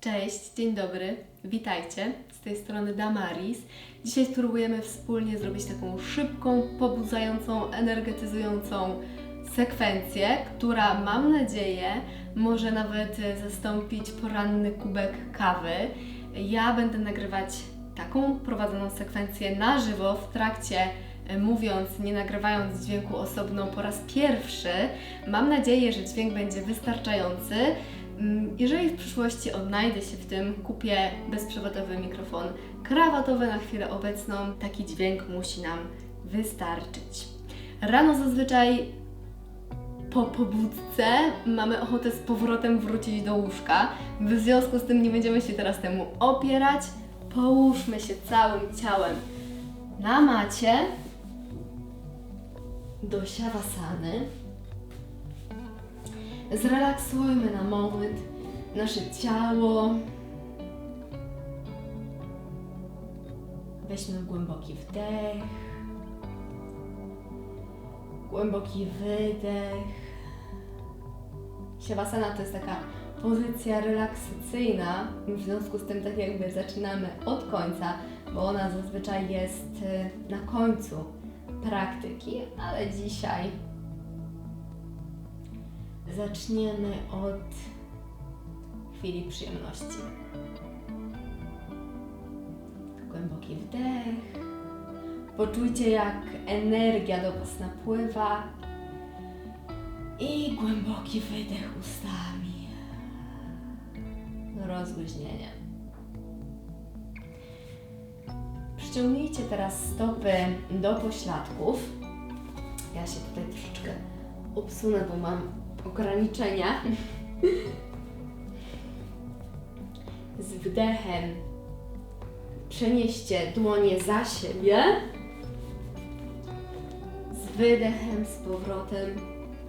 Cześć, dzień dobry, witajcie. Z tej strony Damaris. Dzisiaj spróbujemy wspólnie zrobić taką szybką, pobudzającą, energetyzującą sekwencję, która mam nadzieję może nawet zastąpić poranny kubek kawy. Ja będę nagrywać taką prowadzoną sekwencję na żywo w trakcie mówiąc, nie nagrywając dźwięku osobno po raz pierwszy. Mam nadzieję, że dźwięk będzie wystarczający. Mm, Jeżeli w przyszłości odnajdę się w tym, kupię bezprzewodowy mikrofon krawatowy na chwilę obecną. Taki dźwięk musi nam wystarczyć. Rano zazwyczaj po pobudce mamy ochotę z powrotem wrócić do łóżka. W związku z tym nie będziemy się teraz temu opierać. Połóżmy się całym ciałem na macie do siawasany. Zrelaksujmy na moment nasze ciało. Weźmy głęboki wdech, głęboki wydech. Siawasana to jest taka pozycja relaksacyjna, w związku z tym tak jakby zaczynamy od końca, bo ona zazwyczaj jest y, na końcu praktyki, ale dzisiaj zaczniemy od chwili przyjemności. Głęboki wdech. Poczujcie, jak energia do Was napływa. I głęboki wydech ustami. Rozluźnienie. Przyciągnijcie teraz stopy do pośladków. Ja się tutaj troszeczkę obsunę, bo mam ograniczenia. Z wdechem przenieście dłonie za siebie. Z wydechem z powrotem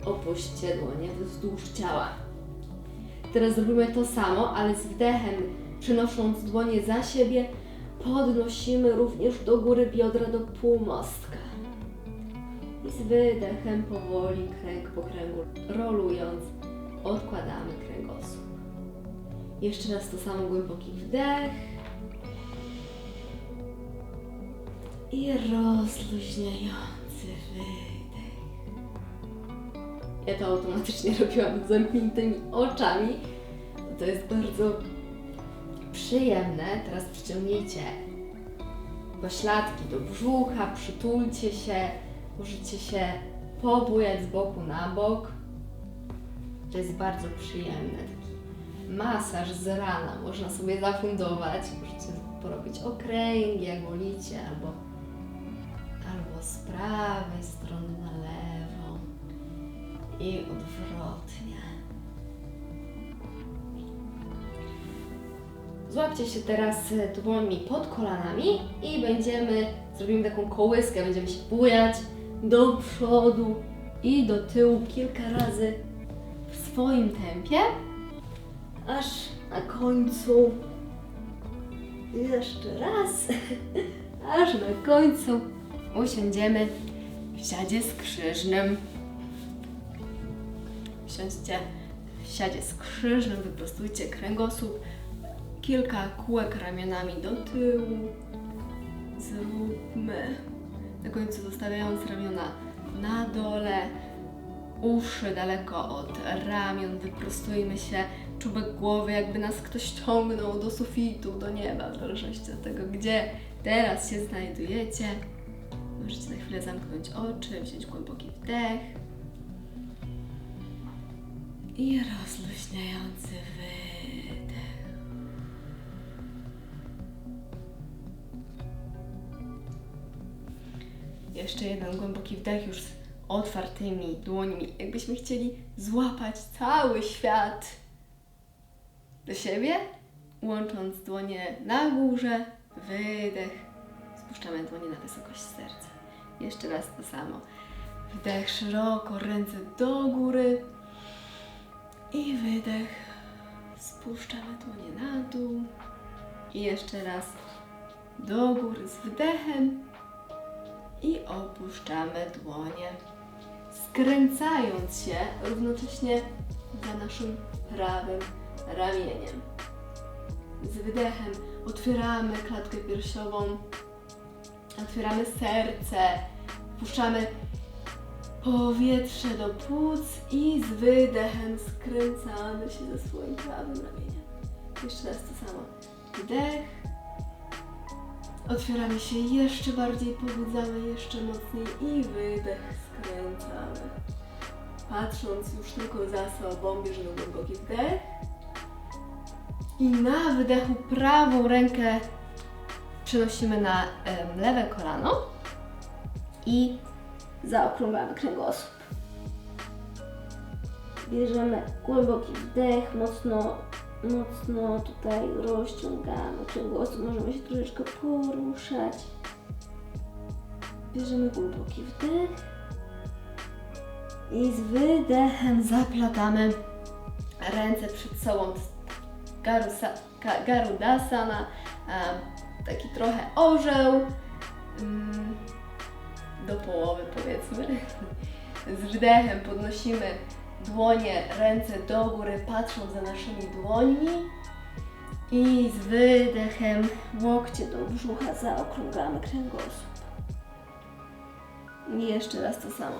opuśćcie dłonie wzdłuż ciała. Teraz zrobimy to samo, ale z wdechem przenosząc dłonie za siebie, podnosimy również do góry biodra do półmostka. I z wydechem powoli kręg po kręgu rolując odkładamy kręgosłup. Jeszcze raz to samo głęboki wdech i rozluźniający wydech. Ja to automatycznie robiłam z zamkniętymi oczami. To jest bardzo przyjemne. Teraz przyciągnijcie pośladki do brzucha, przytulcie się, możecie się pobujać z boku na bok. To jest bardzo przyjemne. Taki masaż z rana można sobie zafundować. Możecie porobić okręgi, jak wolicie, albo, albo z prawej strony na lewą i odwrotnie. Złapcie się teraz dłońmi pod kolanami i będziemy, zrobimy taką kołyskę, będziemy się bujać do przodu i do tyłu kilka razy w swoim tempie, aż na końcu jeszcze raz, aż na końcu usiądziemy w siadzie skrzyżnym. Siądźcie w siadzie skrzyżnym, wyprostujcie kręgosłup, kilka kółek ramionami do tyłu. Zróbmy. Na końcu zostawiając ramiona na dole, uszy daleko od ramion, wyprostujmy się, czubek głowy, jakby nas ktoś ciągnął do sufitu, do nieba, w zależności od tego, gdzie teraz się znajdujecie. Możecie na chwilę zamknąć oczy, wziąć głęboki wdech i rozluźniający Jeszcze jeden głęboki wdech już z otwartymi dłońmi, jakbyśmy chcieli złapać cały świat do siebie, łącząc dłonie na górze, wydech, spuszczamy dłonie na wysokość serca. Jeszcze raz to samo. Wdech szeroko, ręce do góry. I wydech, spuszczamy dłonie na dół. I jeszcze raz do góry z wdechem i opuszczamy dłonie, skręcając się równocześnie za naszym prawym ramieniem. Z wydechem otwieramy klatkę piersiową, otwieramy serce, wpuszczamy powietrze do płuc i z wydechem skręcamy się ze swoim prawym ramieniem. Jeszcze raz to samo. Wdech. Otwieramy się jeszcze bardziej, pobudzamy jeszcze mocniej i wydech skręcamy. Patrząc już tylko za sobą, bierzemy głęboki wdech. I na wydechu prawą rękę przenosimy na em, lewe kolano i zaokrąglamy kręgosłup. Bierzemy głęboki wdech, mocno, mocno tutaj rozciągamy kręgosłup, możemy się troszeczkę poruszać. Bierzemy głęboki wdech. I z wydechem zaplatamy ręce przed sobą. Garusa, Garudasana, taki trochę orzeł. mm, Do połowy powiedzmy. Z wdechem podnosimy dłonie, ręce do góry, patrząc za naszymi dłońmi. I z wydechem Łokcie do brzucha, zaokrąglamy kręgosłup. I jeszcze raz to samo.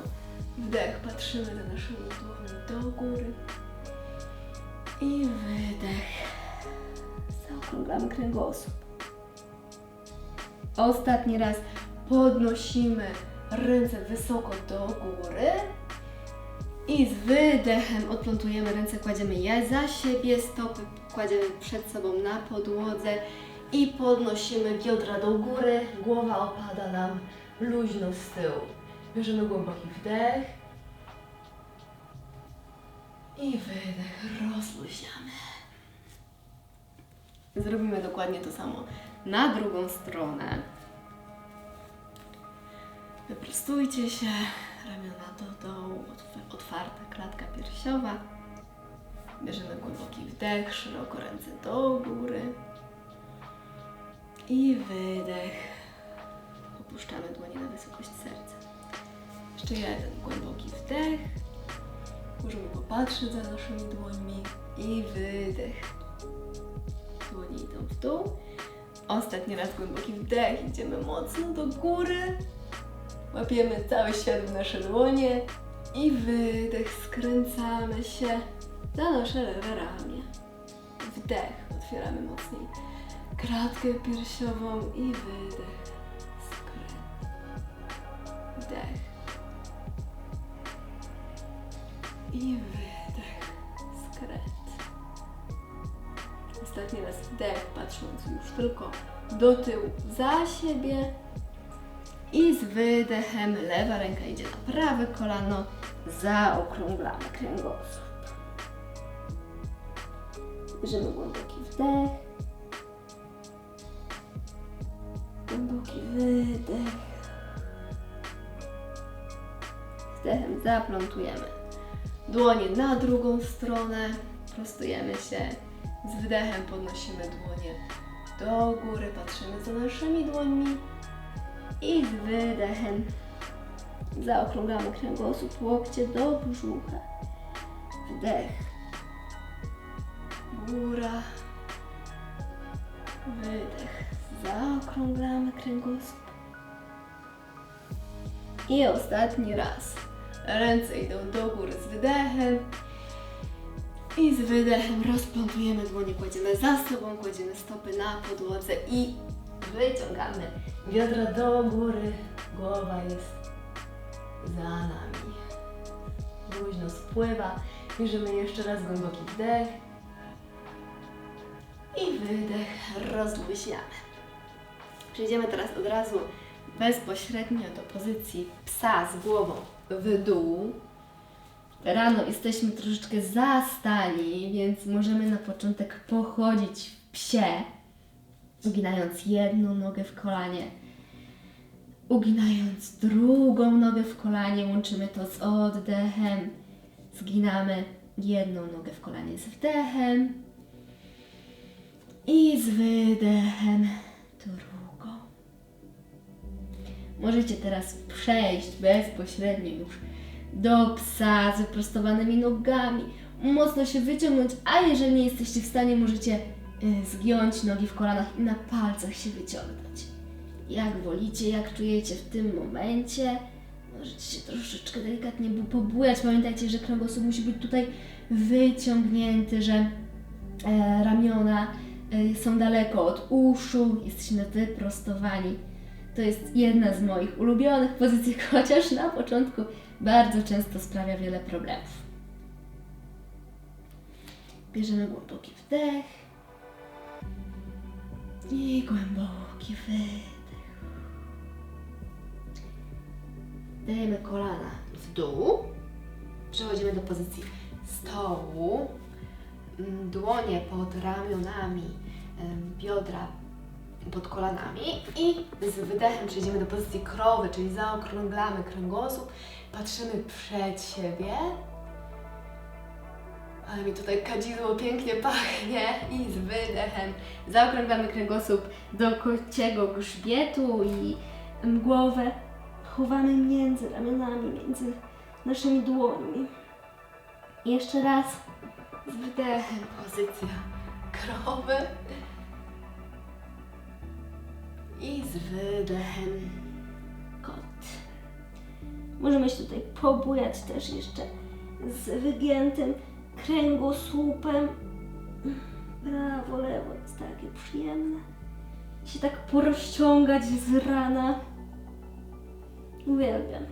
Wdech, patrzymy za naszymi dłońmi do góry. I wydech. Zaokrąglamy kręgosłup. Ostatni raz podnosimy ręce wysoko do góry. I z wydechem odplątujemy ręce, kładziemy je za siebie, stopy kładziemy przed sobą na podłodze i podnosimy biodra do góry, głowa opada nam luźno z tyłu. Bierzemy głęboki wdech i wydech, rozluźniamy. Zrobimy dokładnie to samo na drugą stronę. Wyprostujcie się, ramiona do dołu, otw- otwarta klatka piersiowa. Bierzemy głęboki wdech, szeroko ręce do góry. I wydech. Opuszczamy dłonie na wysokość serca. Jeszcze jeden głęboki wdech. Możemy popatrzeć za naszymi dłońmi. I wydech. Dłonie idą w dół. Ostatni raz głęboki wdech. Idziemy mocno do góry. Łapiemy cały świat w nasze dłonie. I wydech. Skręcamy się za nasze lewe ramię. Wdech. Otwieramy mocniej kratkę piersiową i wydech. Skręt. Wdech. I wydech. Skręt. Ostatni raz wdech, patrząc już tylko do tyłu za siebie. I z wydechem lewa ręka idzie na prawe kolano. Zaokrąglamy kręgosłup. Bierzemy głęboki wdech. Głęboki wydech. Wdechem zaplątujemy dłonie na drugą stronę. Prostujemy się. Z wydechem podnosimy dłonie do góry, patrzymy za naszymi dłońmi. I wydechem Zaokrąglamy kręgosłup, łokcie do brzucha. Wdech. Góra. Wydech. Zaokrąglamy kręgosłup. I ostatni raz. Ręce idą do góry z wydechem. I z wydechem rozplątujemy dłonie, kładziemy za sobą, kładziemy stopy na podłodze i wyciągamy biodra do góry. Głowa jest za nami luźno spływa. Bierzemy jeszcze raz głęboki wdech i wydech, rozluźniamy. Przejdziemy teraz od razu bezpośrednio do pozycji psa z głową w dół. Rano jesteśmy troszeczkę zastali, więc możemy na początek pochodzić w psie, uginając jedną nogę w kolanie uginając drugą nogę w kolanie, łączymy to z oddechem. Zginamy jedną nogę w kolanie z wdechem i z wydechem drugą. Możecie teraz przejść bezpośrednio już do psa z wyprostowanymi nogami, mocno się wyciągnąć, a jeżeli nie jesteście w stanie, możecie zgiąć nogi w kolanach i na palcach się wyciągnąć. Jak wolicie, jak czujecie w tym momencie. Możecie się troszeczkę delikatnie bu- pobujać. Pamiętajcie, że kręgosłup musi być tutaj wyciągnięty, że e, ramiona e, są daleko od uszu, jesteśmy wyprostowani. To jest jedna z moich ulubionych pozycji, chociaż na początku bardzo często sprawia wiele problemów. Bierzemy głęboki wdech i głęboki wydech. Dajemy kolana w dół. Przechodzimy do pozycji stołu. Dłonie pod ramionami, biodra pod kolanami i z wydechem przejdziemy do pozycji krowy, czyli zaokrąglamy kręgosłup, patrzymy przed siebie. Ale mi tutaj kadzidło pięknie pachnie i z wydechem zaokrąglamy kręgosłup do kociego grzbietu i głowę chowamy między ramionami, między naszymi dłońmi. I jeszcze raz z wydechem pozycja krowy i z wydechem kot. Możemy się tutaj pobujać też jeszcze z wygiętym kręgosłupem. Prawo, lewo, jest takie przyjemne. Się tak porozciągać z rana. Uwielbiam.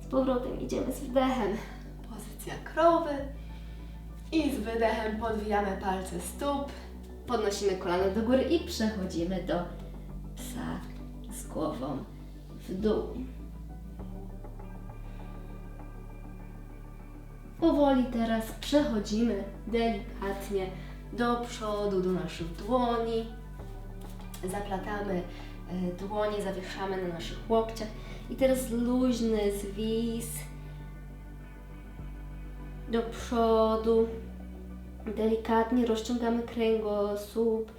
Z powrotem idziemy z wdechem. Pozycja krowy i z wydechem podwijamy palce stóp, podnosimy kolana do góry i przechodzimy do psa z głową w dół. Powoli teraz przechodzimy delikatnie do przodu, do naszych dłoni. Zaplatamy e, dłonie, zawieszamy na naszych łokciach. I teraz luźny zwis do przodu. Delikatnie rozciągamy kręgosłup.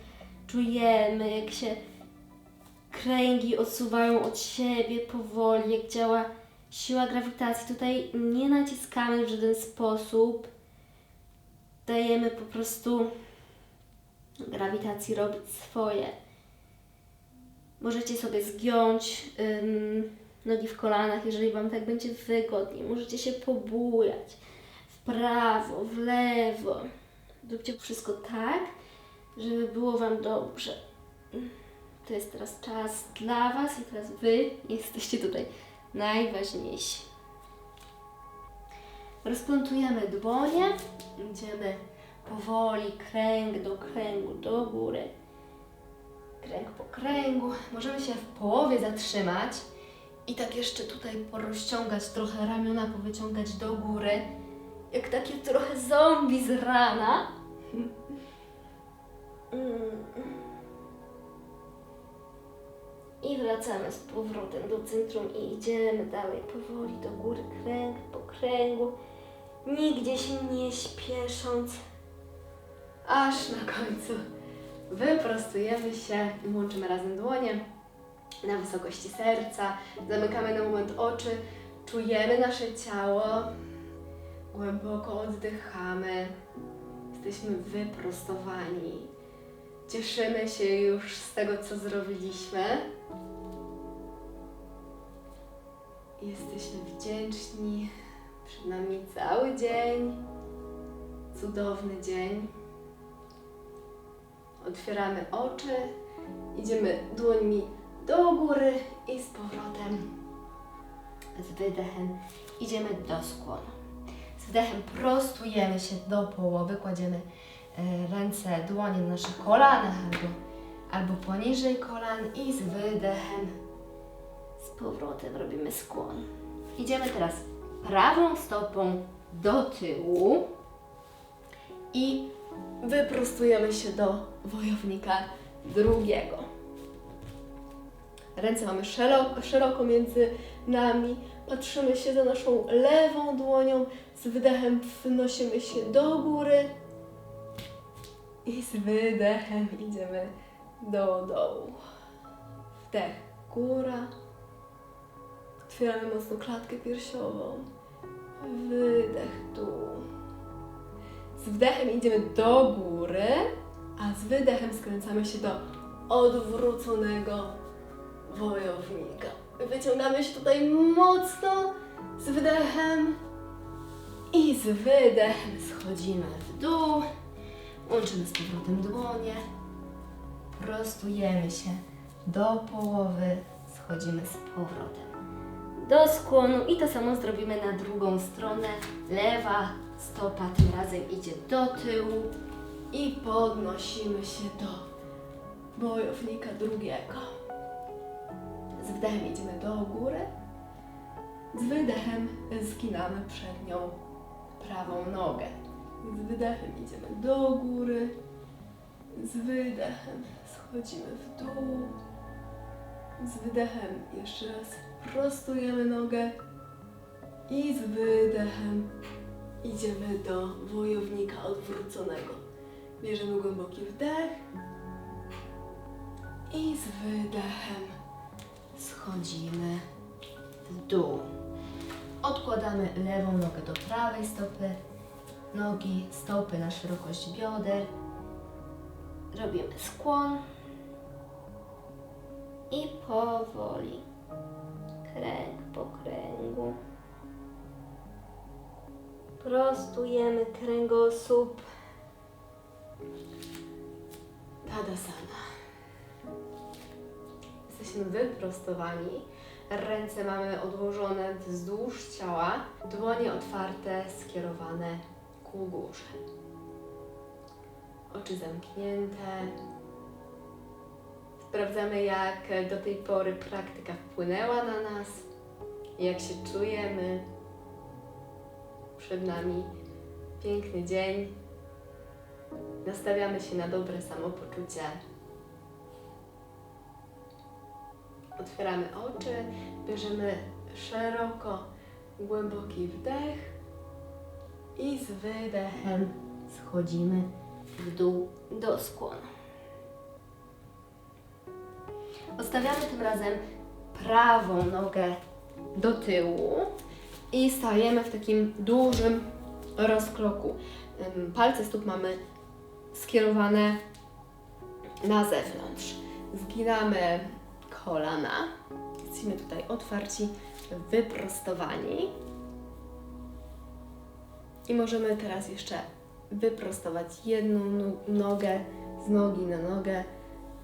Czujemy, jak się kręgi odsuwają od siebie powoli, jak działa siła grawitacji. Tutaj nie naciskamy w żaden sposób. Dajemy po prostu grawitacji robić swoje. Możecie sobie zgiąć ym, nogi w kolanach, jeżeli Wam tak będzie wygodniej. Możecie się pobujać w prawo, w lewo. Róbcie wszystko tak, żeby było Wam dobrze. To jest teraz czas dla Was i teraz Wy jesteście tutaj najważniejsi. Rozplątujemy dłonie, idziemy powoli kręg do kręgu, do góry. Kręg po kręgu. Możemy się w połowie zatrzymać i tak jeszcze tutaj porozciągać trochę ramiona, powyciągać do góry. Jak takie trochę zombie z rana. Mm. I wracamy z powrotem do centrum i idziemy dalej powoli do góry, kręg po kręgu, nigdzie się nie śpiesząc. aż na końcu wyprostujemy się i łączymy razem dłonie na wysokości serca. Zamykamy na moment oczy, czujemy nasze ciało, głęboko oddychamy, jesteśmy wyprostowani. Cieszymy się już z tego, co zrobiliśmy. Jesteśmy wdzięczni. Przed nami cały dzień, cudowny dzień. Otwieramy oczy, idziemy dłońmi do góry i z powrotem z wydechem idziemy do skłonu. Z wdechem prostujemy się do połowy, kładziemy e, ręce, dłonie na naszych kolanach albo, albo poniżej kolan i z wydechem z powrotem robimy skłon. Idziemy teraz prawą stopą do tyłu i wyprostujemy się do wojownika drugiego. Ręce mamy szeroko, szeroko między nami. Patrzymy się za naszą lewą dłonią. Z wydechem wnosimy się do góry. I z wydechem idziemy do dołu. Wdech, góra. Otwieramy mocno klatkę piersiową. Wydech, dół. Z wdechem idziemy do góry, a z wydechem skręcamy się do odwróconego wojownika. Wyciągamy się tutaj mocno z wydechem i z wydechem schodzimy w dół. Łączymy z powrotem dłonie. Prostujemy się do połowy, schodzimy z powrotem do skłonu i to samo zrobimy na drugą stronę. Lewa stopa tym razem idzie do tyłu i podnosimy się do bojownika drugiego. Z wdechem idziemy do góry, z wydechem zginamy przednią prawą nogę. Z wydechem idziemy do góry, z wydechem schodzimy w dół, z wydechem jeszcze raz prostujemy nogę i z wydechem idziemy do wojownika odwróconego. Bierzemy głęboki wdech i z wydechem schodzimy w dół. Odkładamy lewą nogę do prawej stopy, nogi, stopy na szerokość bioder. Robimy skłon I powoli. Kręg po kręgu. Prostujemy kręgosłup. Tadasana. Jesteśmy wyprostowani. Ręce mamy odłożone wzdłuż ciała, dłonie otwarte, skierowane ku górze. Oczy zamknięte. Sprawdzamy, jak do tej pory praktyka wpłynęła na nas, jak się czujemy. Przed nami piękny dzień. Nastawiamy się na dobre samopoczucie. Otwieramy oczy, bierzemy szeroko głęboki wdech i z wydechem schodzimy w dół do skłonu. Odstawiamy tym razem prawą nogę do tyłu i stajemy w takim dużym rozkroku. Palce stóp mamy skierowane na zewnątrz. Zginamy kolana. Jesteśmy tutaj otwarci, wyprostowani. I możemy teraz jeszcze wyprostować jedną no- nogę z nogi na nogę,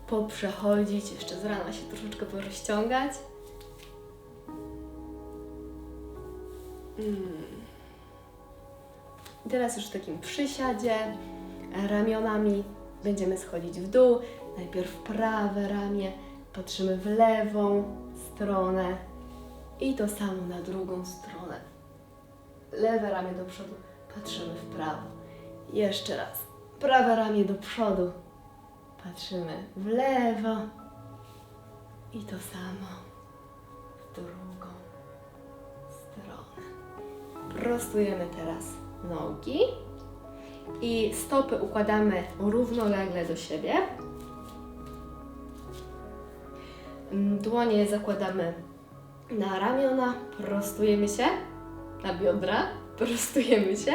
poprzechodzić, jeszcze z rana się troszeczkę porozciągać. Mm. Teraz już w takim przysiadzie ramionami będziemy schodzić w dół. Najpierw prawe ramię, patrzymy w lewą stronę i to samo na drugą stronę. Lewe ramię do przodu, patrzymy w prawo. Jeszcze raz. Prawe ramię do przodu, patrzymy w lewo i to samo w drugą stronę. Prostujemy teraz nogi i stopy układamy równolegle do siebie. Mm, Dłonie zakładamy na ramiona, prostujemy się na biodra, prostujemy się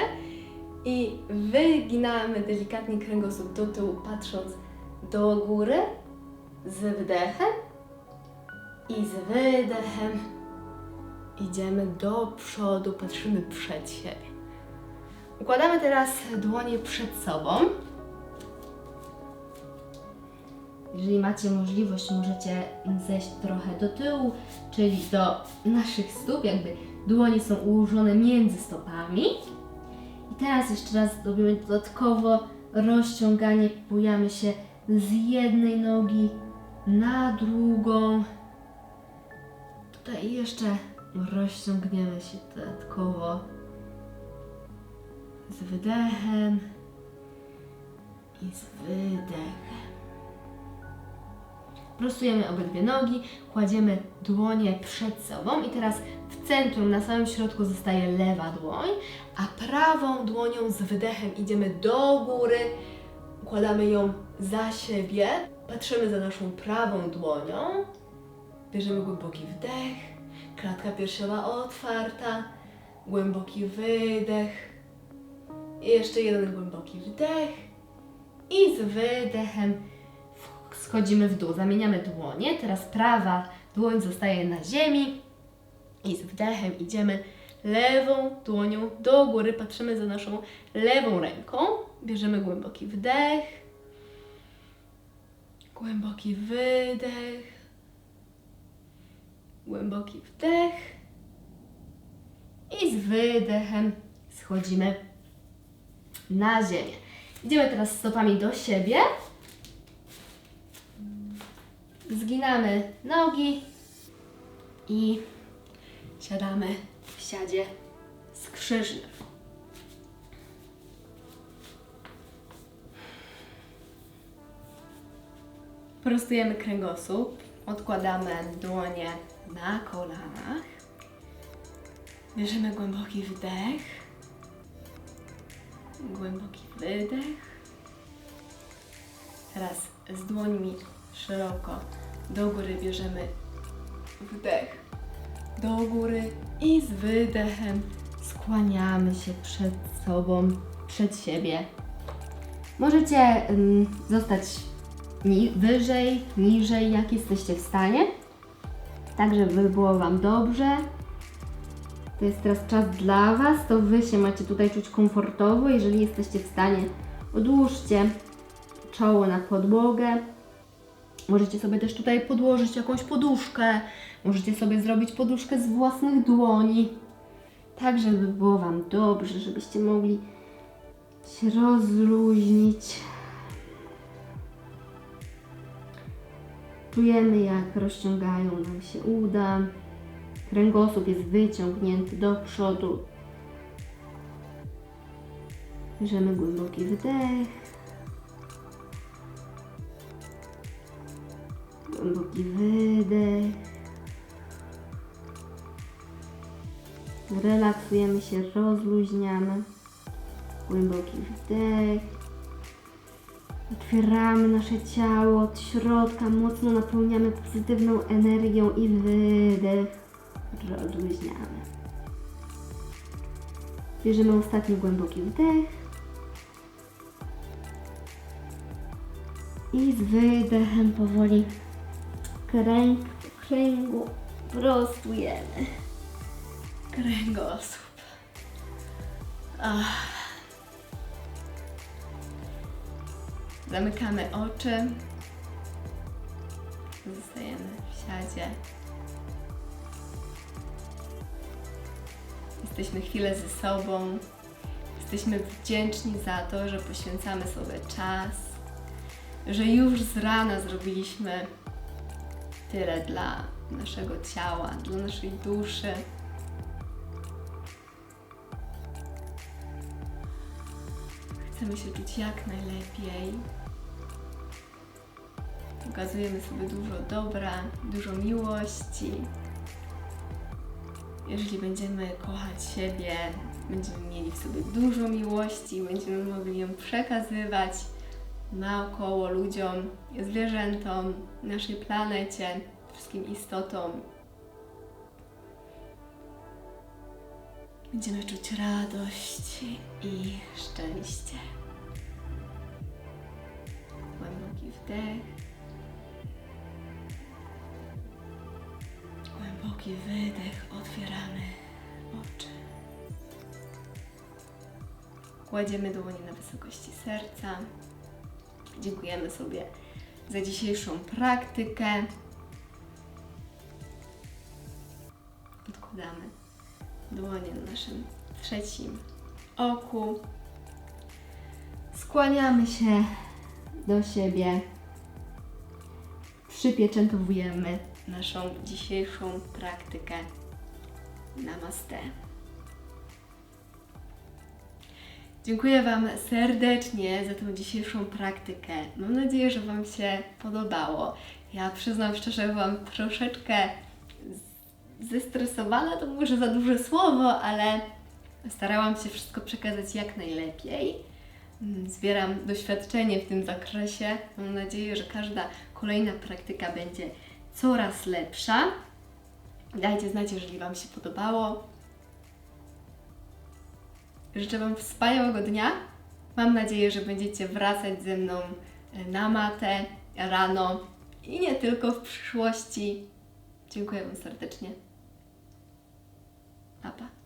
i wyginamy delikatnie kręgosłup do tyłu, patrząc do góry z wdechem i z wydechem idziemy do przodu, patrzymy przed siebie. Układamy teraz dłonie przed sobą. Jeżeli macie możliwość, możecie zejść trochę do tyłu, czyli do naszych stóp, jakby dłonie są ułożone między stopami. I teraz jeszcze raz robimy dodatkowo rozciąganie, bujamy się z jednej nogi na drugą. Tutaj jeszcze rozciągniemy się dodatkowo z wydechem i z wydechem. Prostujemy obydwie nogi, kładziemy dłonie przed sobą i teraz w centrum, na samym środku zostaje lewa dłoń, a prawą dłonią z wydechem idziemy do góry, układamy ją za siebie, patrzymy za naszą prawą dłonią, bierzemy głęboki wdech, klatka piersiowa otwarta, głęboki wydech i jeszcze jeden głęboki wdech i z wydechem schodzimy w dół. Zamieniamy dłonie. Teraz prawa dłoń zostaje na ziemi i z wdechem idziemy lewą dłonią do góry. Patrzymy za naszą lewą ręką. Bierzemy głęboki wdech. Głęboki wydech. Głęboki wdech. I z wydechem schodzimy na ziemię. Idziemy teraz stopami do siebie. Zginamy nogi i siadamy w siadzie skrzyżnym. Prostujemy kręgosłup, odkładamy dłonie na kolanach. Bierzemy głęboki wdech, głęboki wydech. Teraz z dłońmi szeroko do góry bierzemy wdech do góry i z wydechem skłaniamy się przed sobą, przed siebie. Możecie ym, zostać ni- wyżej, niżej, jak jesteście w stanie, tak żeby było Wam dobrze. To jest teraz czas dla Was, to Wy się macie tutaj czuć komfortowo. Jeżeli jesteście w stanie, odłóżcie czoło na podłogę. Możecie sobie też tutaj podłożyć jakąś poduszkę. Możecie sobie zrobić poduszkę z własnych dłoni. Tak, żeby było Wam dobrze, żebyście mogli się rozluźnić. Czujemy, jak rozciągają nam się uda. Kręgosłup jest wyciągnięty do przodu. Bierzemy głęboki wdech. Głęboki wydech. Relaksujemy się, rozluźniamy. Głęboki wdech. Otwieramy nasze ciało od środka, mocno napełniamy pozytywną energią i wydech. Rozluźniamy. Bierzemy ostatni głęboki wdech. I z wydechem powoli kręg kręgu prostujemy kręgosłup. Ach. Zamykamy oczy. Zostajemy w siadzie. Jesteśmy chwilę ze sobą. Jesteśmy wdzięczni za to, że poświęcamy sobie czas, że już z rana zrobiliśmy tyle dla naszego ciała, dla naszej duszy. Chcemy się czuć jak najlepiej. Pokazujemy sobie dużo dobra, dużo miłości. Jeżeli będziemy kochać siebie, będziemy mieli w sobie dużo miłości, będziemy mogli ją przekazywać naokoło ludziom, zwierzętom, naszej planecie, wszystkim istotom. Będziemy czuć radość i szczęście. Głęboki wdech. Głęboki wydech. Otwieramy oczy. Kładziemy dłonie na wysokości serca. Dziękujemy sobie za dzisiejszą praktykę. Odkładamy dłonie na naszym trzecim oku. Skłaniamy się do siebie. Przypieczętowujemy naszą dzisiejszą praktykę. Namaste. Dziękuję Wam serdecznie za tą dzisiejszą praktykę. Mam nadzieję, że Wam się podobało. Ja przyznam szczerze, byłam troszeczkę zestresowana, to może za duże słowo, ale starałam się wszystko przekazać jak najlepiej. Mm, Zbieram doświadczenie w tym zakresie. Mam nadzieję, że każda kolejna praktyka będzie coraz lepsza. Dajcie znać, jeżeli Wam się podobało. Życzę Wam wspaniałego dnia. Mam nadzieję, że będziecie wracać ze mną e, na matę rano i nie tylko w przyszłości. Dziękuję Wam serdecznie. Papá.